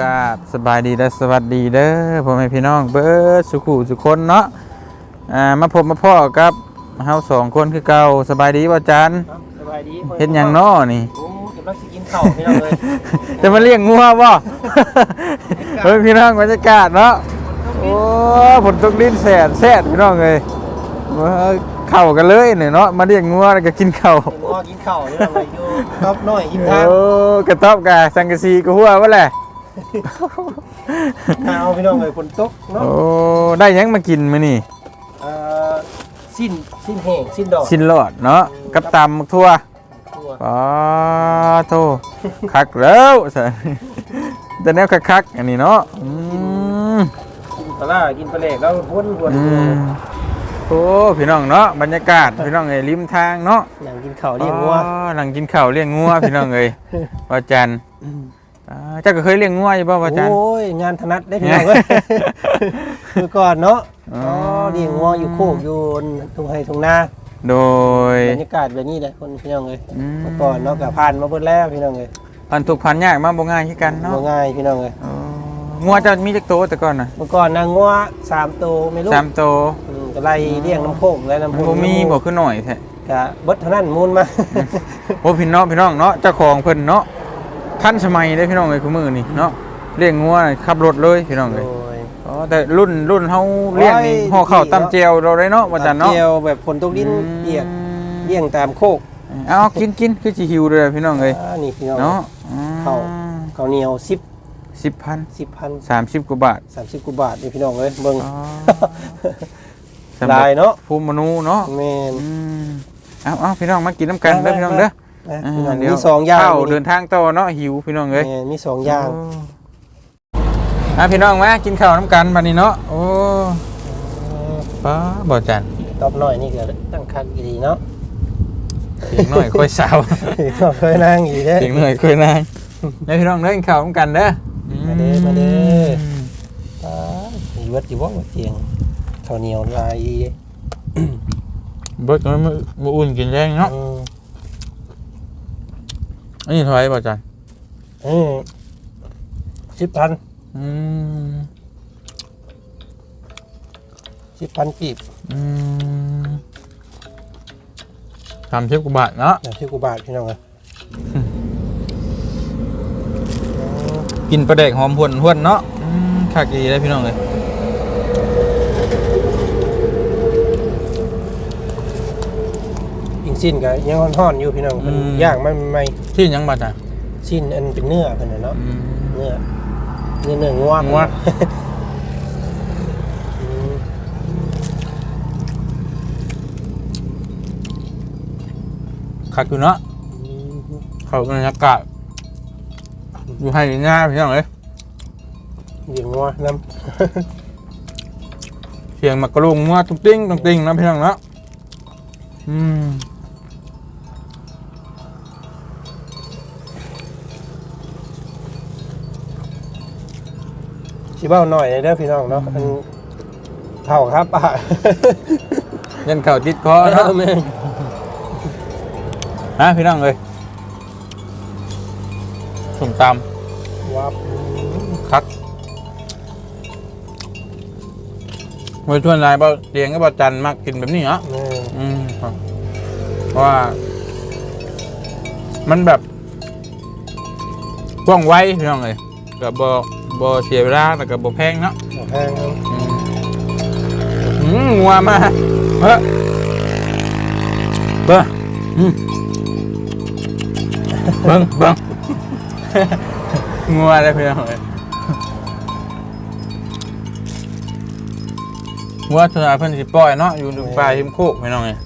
กราบสบายดีและสวัสดีเด้อพ่อแม่พี่น้องเบิดสุขุสุคนเนาะอ่ามาพบมาพ่อกับเฮาสองคนคือเก่าสบายดีบ่จันครับสบายดีเฮ็ดหยังน้อนี่โอ้กำลังสิกินข้าวพี่น้องเลยจะมาเลี้ยงงัวบ่เฮ้ยพี่น้องบรรยากาศเนาะโอ้ฝนตกดินแสดแสดพี่น้องเอ้ยมาเข้ากันเลยเนี่ยเนาะมาเลี้ยงงัวแล้วก็กินข้าวเห็นว่ากินข้าวพี่น้องเลยอยู่รอบน้อยยิ้มทางโอ้กระต๊อบกะสังกะสีก็หัวว่าแหละ หนาวพี่น้องเลยฝนตกเนาะโอ้ได้หยังมากินมื้อนี่เอ่อสิ้นสิ้นแห้งสิ้นดอกชิ้นรอดเนาะกับตำบักทั่วตัวอ๋อโตคักแล้วซะแต่แนวคักๆอันนี้เนาะอืม กินปลาร้ากินปลาแหลกแล้วพ้นวนอืมโอ้พี่น้องเนาะบรรยากาศพี่น้องเอ้ยริมทางเนาะอย่างกินข้าวเลี้ยงวัวอ๋อหลังกินข้าวเลี้ยงงัวพี่น้องเอ้ยว่าจันทร์ อ่าเจ้าก็เคยเลี้ยงงัวอยู่บ่ว่าจันทร์โอ้ยงานถนัดได้พี่น้องเลยเมื่อก่อนเนาะอ๋ออ๋อเลี้ยงวัวอยู่โคกอยู่ทุ่งไร่ทุ่งนาโดย บรรยากาศแบบนี้เลยคนพี่น้องเลยอืม เมื่อก่อนเนาะกับผ่านมาเบิดแล้วพี่น้องเลยพันทุกพันยากมาบ่ง่ายคือกันเนาะบ่ง่ายพี่น้องเลยอ๋องัวเจะมีจักโตวแต่ก่อนน่ะเมื่อก่อนนางงัวสามตัวไม่รู้สามโตวอืมก็ไล่เลี้ยงน้ำโคกและน้ำมันพุบ่มีบ่คือหน่อยแท้กะเบิดเท่านั้นมูลมา โอ้พี่น้องพี่น้องเนาะเจ้าของเพิ่นเนาะ ทันสมัยเด้พี่น้องเอ้ยคือมื้อนี้เนาะเลี้ยงงัวน่ะขับรถเลยพี่น้องโดเอ้ยยอ๋อแต่รุ่นรุ่นเฮาเลี้ยงนี่โอ้ย ห่อข้าวดีเนาะตำเจียวเราได้เนาะว่าจันเนาะเกี่ยวแบบฝนตกดินเปียกเลี้ยงตามโคกเอากินกินคือสิหิวเลยพี่น้องเอ้ยอ่านี่พี่น้อง เนาะข้าว ข้าวเหนียวสิบสิบพันสิบพันสามสิบกว่าบาทสามสิบกว่าบาทนี่พี่น้องเอ้ยเบิ่งอ๋อสำหรับลายเนาะภูมิมนูเนาะแม่น อืมเอาเอาพี่น้องมากินน้ำกันเด้อพี่น้องเด้อ นะอ่าพี่น้องเดี๋ยวมีสองอย่างเข้านี่เดินทางต่อเนาะหิวพี่น้องเอ้ยแม่นมีสองอย่างอะพี่น้องมากินข้าวน้ำกันบัดนี้เนาะโอ้ป้าบ่จันตอบหน่อยนี่ก็ตั้งคักดีเนาะเสียงหน่อยค่อยสาวก็เคยนั่งอยู่เด้เสียงหน่อยค่อยนางเด้อพี่น้องเด้อกินข้าวน้ำกันเด้อมาเด้อมาเด้อมอ่าอยู่วัดอยู่บ่ว่าเตียงข้าวเหนียวลายเบิดกันมื้อมื้ออุ่นกินแรงเนาะ อืมอันนี้เท่าไหร่บ่จันเออสิบพันอืมสิบพันกีบอืมสามสิบกว่าบาทเนาะอย่างที่กูบาทพี่น้องอะกินปลาแดกหอมหวนหวนเนาะอืมคักดีเลยพี่น้องเลย อิง สิ้นก็ยังห่อนๆอยู่พี่น้องมันย่างไม่ไม่ที่ยังบาทอะ สิ้นอันเป็นเนื้อเป็นน่ะเนาะอืมเนื้อเนื้อเนื้องัวงัว อืมคักอยู่เนาะเขาบรรยากาศอยู่ให้ง่ายพี่น้องเลยเลี้ยงงัวน้เสียงมักกะลุงงัวตุ้งติ้งตุ้งติ้งนะพี่น้องเนาะอืมำชิเบ้าหน่อยเด้อพี่น้องเนาะอันเท่าครับป้ายันเข่าติดคอเนาะแม่งนะพี่น้องเลยสุ่มตวับำคักมวยชวนนายเบาเตียงก็บาจันมากกินแบบนี้เหรอแม่งอืมครับเพราะว่า มันแบบว่องไวพี่น้องเลยกับบอ บอเสียเวลาแต่กับบอแพงเนาะแพงเนาะอืมอืมงัวมาเฮ้ยเบิ้งอืมเบิ้งเบิ้งงัวได้พี่น้องเลยงัวส่วนใหญ่เพิ่นสิปล่อยเนาะอยู่ในป่าหิมโคกพี่น้องเลย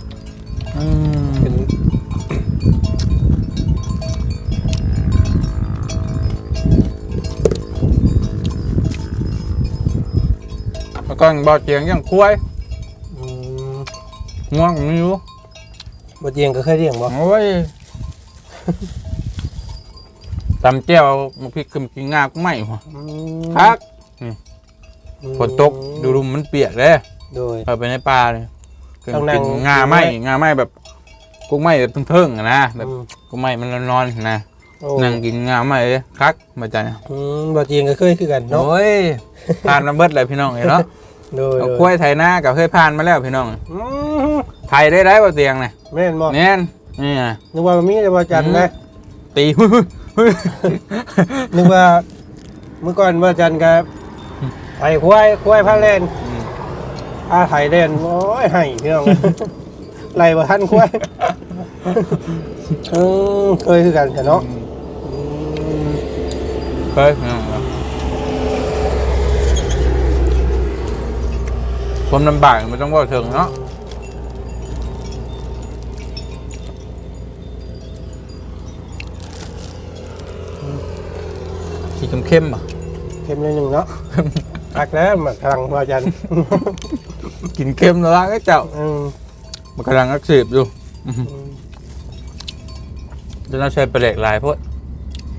แล้วก็บ่อเจียงอย่างคุ้ยอืมง่วงไม่รู้บ่เจียงก็เคยเลี้ยงบ่โอ้ยตำเจียวมันพริกกึมกินงาก็ไม่หัวอืมพักอืมฝนตกดูรุมมันเปียกเลยโดยเข้าไปในป่าเลยกินต้องนั่งงาไหมงาไหมแบบกุ้งไหมแบบเพิ่งๆอะนะแบบอืมกุ้งไหมมันนอนๆนะโอ้นั่งกินงามไหมคักมาจันอืมบ่เตียงก็เคยคือกันเนาะ โอ้ยผ่านมาเบิดเลยพี่น้องเนาะ โดยเอาโดยกล้วยไถนากับเคยผ่านมาแล้วพี่น้องอืมไทยได้ได้บ่เตียงน่ะแม่นบ่แน่นนี่ไงนึกว่ามีแต่ว่าจันทร์นะตีนึกว่าเมื่อก่อนว่าจันทร์กับไถควายควายพาแล่นอาไถแล่นโอ้ยให้พี่น้องไล่บ่ทันควายเออเคยคือกันแต่เนาะอืมเคยพี่น้อง ครับความลำบากมันต้องว่าถึงเนาะสีเข้มๆอะ เข้มนิดนึงเนาะตักแล้วมาทางว่าจันทร์กินเข้มแล้วละก็เจ้าอืมมันกำลังอักเสบอยู่อืมจะน่าใช้ประเด็กหลายพวก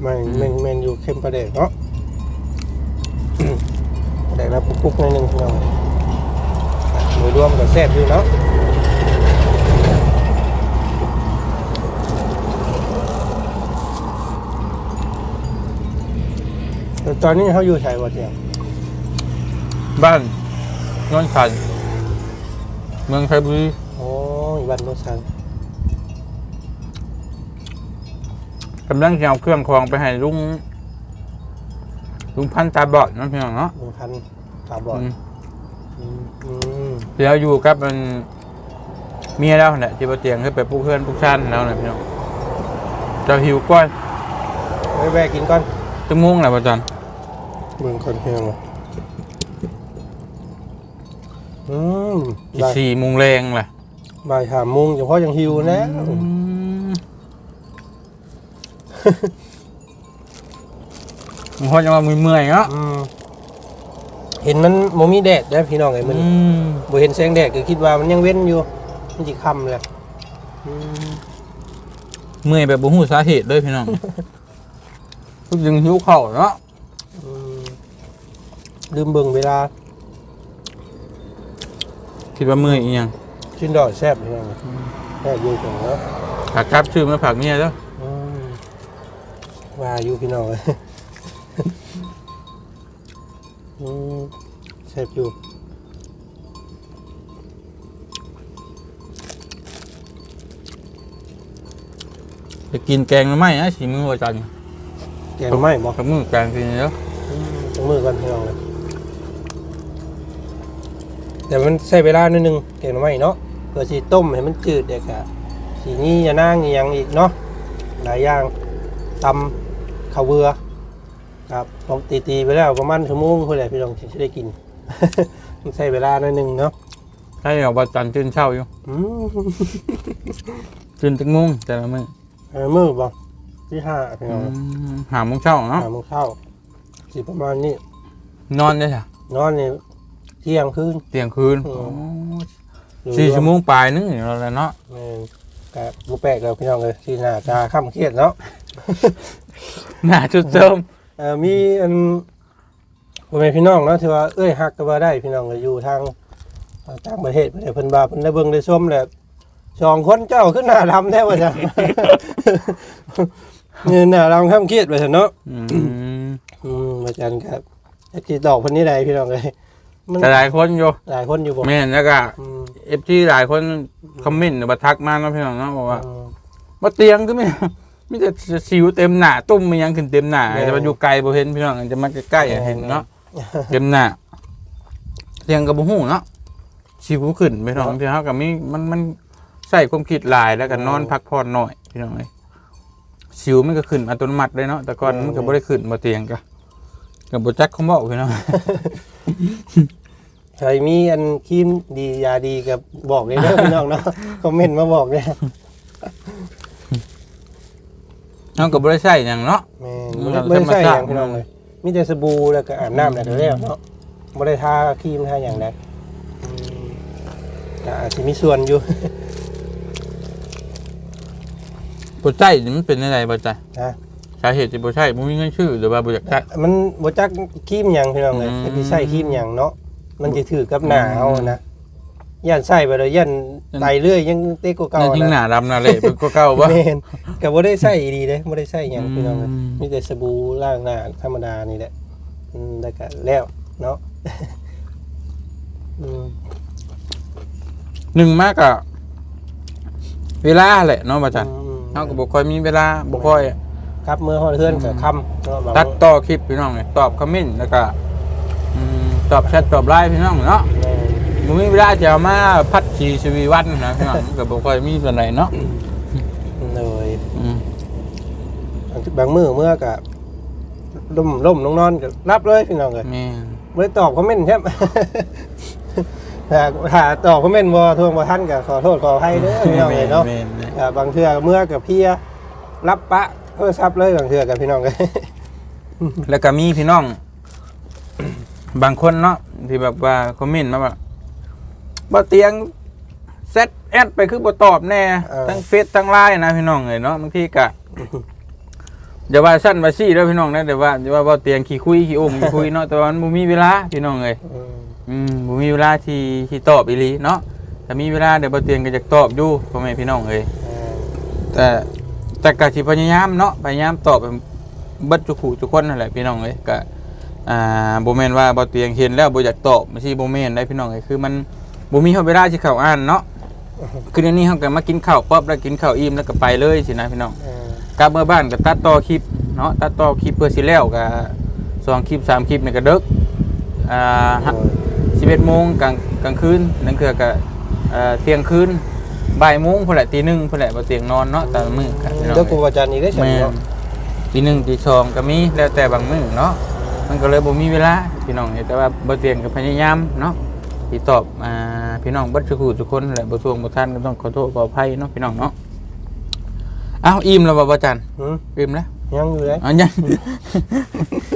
แม่นแม่นแม่นอยู่เข้มประเด็กเนาะประเด็กแล้วปุ๊กๆนิดนึงพี่น้อง โดยรวมก็แซ่บอยู่เนาะแต่ตอนนี้เขาอยู่ไทยบ่เที่ยงบ้านนอนขันเมืองไทยบุรีโอ้ยบ้านโนนสังกำลังจะเอาเครื่องครองไปให้ลุงลุงพันธุ์ตาบอดเนาะพี่น้องเนาะหนึ่งพันตาบอด อืมอืมอืมเดี๋ยวอยู่กับมันเมียแล้วเนี่ยที่บนเตียงขึ้นไปปลุกเพื่อนปลุกชันแล้วเนี่ยพี่น้องเจะหิวก้อยไปแวะกินก่อนจะง่วงแหละประจันเบิ่งคนเพียงว่ะอืมกี่บ่ายสี่โมุงแรงแหละบ่ายสามโมงเฉพาะยังหิวนะอืมมันพอจะมาเมื่อยๆเนาะอืม เห็นมันโมมีแดดนะพี่น้องไอ้มันอืมบ่เห็นแสงแดดก็คิดว่ามันยังเว้นอยู่มันสิค่ำเลยอืมเมื่อยแบบบุหูสาเหตุเลยพี่น้องทุกยังหิวเข่าวเนาะอืมลืมเบิ่งเวลา คิดว่าเมื่อยอีหยังชิ้นดอกแซ่บพี่น้องแซ่บอยู่จังเนาะฝากครับชื่อมาฝากเมียแล้วอืมว่าอยู่พี่น้องเลย อืมแซ่บอยู่ไปกินแกงหรือไม่นะสีมือประจันแกงไม่บอกกับมือแกงกินแล้วจังมือกันพี่น้องเลยแต่มันใช้เวลานิดนึงแกงไม่เนาะเพื่อสีต้มให้มันจืดเด็กอะสีนี้อย่านั่งอหยังอีกเนาะหลายอย่างตำข้าวเบือ ครับพอตีตีๆไปแล้วประมาณชั่วโมงเพื่อแหละพี่น้องถึงจะได้กินมันใช้เวลาหนิดนึงเนาะใช่เอาประจันตื่นเช้าอยู่อืมตื่นตั้งงงแต่ละมื้อเออมือบ่ที่ห้าพี่น้องมหาโมงเช้าเนาะหาโมงเข้าสิประมาณนี้นอนได้จ้ะนอนนี่เที่ยงคืนเที่ยงคืนอืม โอ้สี่ชั่วโมงปลายนึงอย่างเราเลยเนาะเออกับบุแปลกแล้วพี่น้องเลยที่หน้าตาข้ามเครียดเนาะ หน้าจุดเติมเออมีอันบ่แม่นพี่น้องเนาะที่ว่าเอ้ยฮักก็ว่าได้พี่น้องเลยอยู่ทางเอ่อต่างประเทศเพิ่นได้เพิ่นว่าเพิ่นได้เบิ่งได้ชมแล้วสองคนเจ้าขึ้นหน้าดำแท้ว่าซั่นเงินหน้าดำข้ามเครียดว่าซั่นเนาะ อืมอืมอาจารย์ครับจักสิดอกเพิ่นนี่ใดพี่น้องเลยมันแต่หลายคนอยู่หลายคนอยู่บ่แม่นแล้วก็อืมเอฟที่หลายคนคอมเมนต์หรือว่าทักมาเนาะพี่น้องเนาะบอกว่าอืมว่าเตียงก็ไม่ มีแต่สิวเต็มหน้าตุ้มมันยังขึ้นเต็มหน้าแม่แต่ว่าอยู่ไกลบ่เห็นพี่น้องจะมาใกล้ๆอะเห็นเนาะเต็มหน้าเตียงกับบ่ฮู้เนาะสิวขึ้นพี่น้องที่เฮาก็มีมันมันใส่ความคิดหลายแล้วก็นอนพักผ่อนหน่อยพี่น้องเอ้ยสิวมันก็ขึ้นอัตโนมัติเลยเนาะแต่ก่อนมันก็บ่ได้ขึ้นบ่เตียงก็ก็บ่จักคำเว้าพี่น้องใครมีอันครีมดียาดีกับบอกเลยเด้อพี่น้องเนาะคอมเมนต์มาบอกเลย เฮาก็บ่ได้ใช้หยังเนาะ แม่อืนมบ่ได้บ่ได้ใส่ธรรมอชาติย่างพี่น้องเลยมีแต่สบู่แล้วก็อาบน้ำแล้วก็แล้วเนาะบ่ได้ทาครีมทาอย่างใดอืมก็อาจสิมีส่วนอยู่บ่ใช้นี่มันเป็นอะไรบ่ใช้นะสาเหตุที่บ่ใช้บ่มีเงินชื่อหรือว่าบ่อยากใช้มันบ่จักครีมหยังพี่น้องเลยอืมแต่ที่ใส่ครีมหยังเนาะมันสิถือกับหน้าเอานะ ยันใส่ไปเลยยันไตเรื่อยยังเต็กกว่าเก่านั่นยิ่งหนะนาดำนาเละเป็นกว่าเก่าบ่แม่นก็บ่ได้ใส่ดีเด้บ่ได้ใส่หยังพี่น้องเอ้ยอืมมีแต่สบู่ล้างหน้าธรรมดานี่แหละอืมแล้วก็แล้วเนาะอืมหนึ่งมากอะเวลาแหละเนาะบ่จันอืมเฮาก็บ่ค่อยมีเวลาบ่ค่อยกลับเมื่อฮอดเฮือนก็ค่ำเนาะบางตัดต่อคลิปพี่น้องเนี่ยตอบคอมเมนต์แล้วก็อืมตอบแชทตอบไลน์พี่น้องเนาะ แม่นบ่มีเวลาจะเอามาพัดชีชีวิตวันนะพี่น้องมันก็บ่ค่อยมีปานใดเนาะเลยอืมบางมื้อเมื่อก็ล่มล่มลงนอนก็รับเลยพี่น้องเอ้ยแม่นบ่ได้ตอบคอมเมนต์ใช่ไหม ถ้าถ้าตอบคอมเมนต์บ่ทวงบ่ทันก็ขอโทษขออภัยเด้อพี่น้องเอ้ยเนาะแม่นแม่นอ่าบางเทื่อเมื่อกับพี่รับปะโทรศัพท์เลยบางเทื่อกับพี่น้องกันแล้วก็มีพี่น้อง บางคนเนาะที่แบบว่าคอมเมนต์มาว่า บ่เตียงเซตแอดไปคือบ่ตอบแน่เออ ทั้งเฟซทั้งไลน์นะพี่น้องเอ้ยเนาะบางทีก็อย่าว่าสั้นว่าซี่เด้อพี่น้องนะแต่ว่าอย่าว่าบ่เตียงขี้คุยขี้โอ่งขี้คุยเนาะแต่ว่ามันบ่มีเวลาพี่น้องเอ้ย อืมอืมบ่มีเวลาที่ที่ตอบอีหลีเนาะถ้ามีเวลาเดี๋ยวบ่เตียงก็จะตอบอยู่พ่อแม่พี่น้องเอ้ยอ่าแต่แต่ก็สิพยายามเนาะพยายามตอบให้เบิดทุกผู้ทุกคนนั่นแหละพี่น้องเอ้ยก็อ่าบ่แม่นว่าบ่เตียงเห็นแล้วบ่อยากตอบไม่ใช่บ่แม่นได้พี่น้องเอ้ยคือมัน บ่มีเวลาสิเข้าอ่านเนาะคือเดี๋ยวนี้เฮาก็มากินข้าวป๊อบแล้วกินข้าวอิ่มแล้วก็ไปเลยสินะพี่น้องอ่ากลับเมื่อบ้านก็ตัดต่อคลิปเนาะตัดต่อคลิปเพื่อสิแล้วก็สองคลิปสามคลิปนี่ก็ดึกอ่าโอ้ย11โมงกลางกลางคืนนั่นคือก็เอ่อเที่ยงคืนบ่ายโมงพุ่นแหละตีหนึ่งพุ่นแหละบ่เตียงนอนเนาะแต่ละมื้อครับพี่น้อง เดี๋ยวครูอาจารย์นี่ได้ฉันแม่เนาะตีหนึ่งตีสองก็มีแล้วแต่บางมื้อเนาะมันก็เลยบ่มีเวลาพี่น้องแต่ว่าบ่เตียงก็พยายามเนาะที่ตอบอ่า พี่น้องเบัดทุกผู้ทุกคนแหละบ่ทวงบ่ทันก็ต้องขอโทษขออภัยเนาะพี่น้องเนาะอ้าวอิ่มแล้วบ่บ่จันหืมอิ่มแล้วยังอยู่เลยอ๋อยัง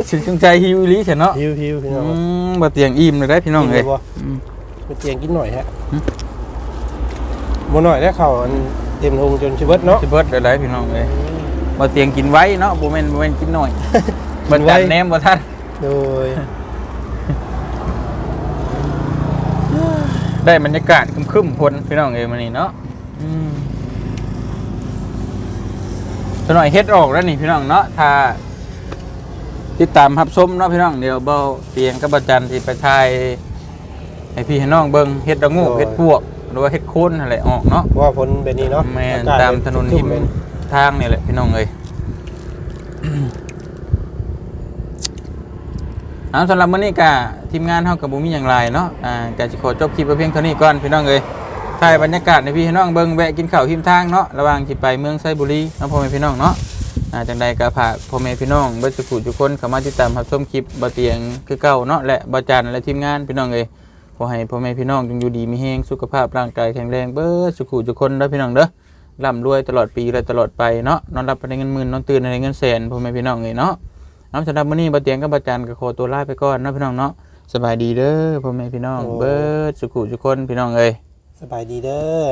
สิจงใจหิวอีหลีใช่เนาะหิวหิวพี่น้องอืมบ่เตียงอิ่มเลยได้พี่น้องกิเอ้ยได้บ่อืมไปเตียงกินหน่อยฮะหืมบ่หน่อยได้เข้าวอันเต็มทงจนชิเบิดเนาะสิเบิดได้พี่น้องเอ้ยบ่เตียงกินไว้เนาะบ่แม่นบ่แม่นกินน้อยกิบ่นไว้จันแนมบ่ทันโดย ได้บรรยากาศครึมๆพลพี่น้องเอ้ยมื้อนี้เนาะอืมสหน่อยเฮ็ดออกแล้วนี่พี่น้องเนาะถ้าติดตามรับชมเนาะพี่น้องเดี๋ยวเบาเตียงกับบ่จันสิไปถ่ายให้พี่ให้น้องเบิ่งเฮ็ดดอกงูเฮ็ดพวกหรือว่าเฮ็ดโคนอะไรออกเนาะเพราะว่าฝนแบบนี้เนาะแม่นอากศตามถนนทุ่หิมๆเลยทางนี่แหละพี่น้องเอ้ยเอาสำหรับมื้อนี้ก็ ทีมงานเฮากับบ่มีหยังหลายเนาะอ่าก็สิขอจบคลิปไว้เพียงเท่านี้ก่อนพี่น้องเอ้ยถ่ายบรรยากาศให้พี่น้องเบิ่งแวะกินข้าวหิมทางเนาะระหว่างสิไปเมืองไซบุรีเนาะพ่อแม่พี่น้องเนาะอ่าจังใดก็ฝากพ่อแม่พี่น้องเบิดสุขุทุกคนเข้ามาติดตามรับชมคลิปบ่เตียงคือเก่าเนาะและบ่จันและทีมงานพี่น้องเอ้ยขอให้พ่อแม่พี่น้องจงอยู่ดีมีแรงสุขภาพร่างกายแข็งแรงเบิดสุขุทุกคนเด้อพี่น้องเด้อร่ำรวยตลอดปีและตลอดไปเนาะนอนรับไปได้เงินหมื่นนอนตื่นในเงินแสนพ่อแม่พี่น้องเลยเนาะเอาสำหรับมื้อนี้บ่เตียงกับบ่จันก็ขอตัวลาไปก่อนเนาะพี่น้องเนาะ สบายดีเด้อพ่อแม่พี่น้อง เบิดสุขุทุกคนพี่น้องเอ้ย สบายดีเด้อ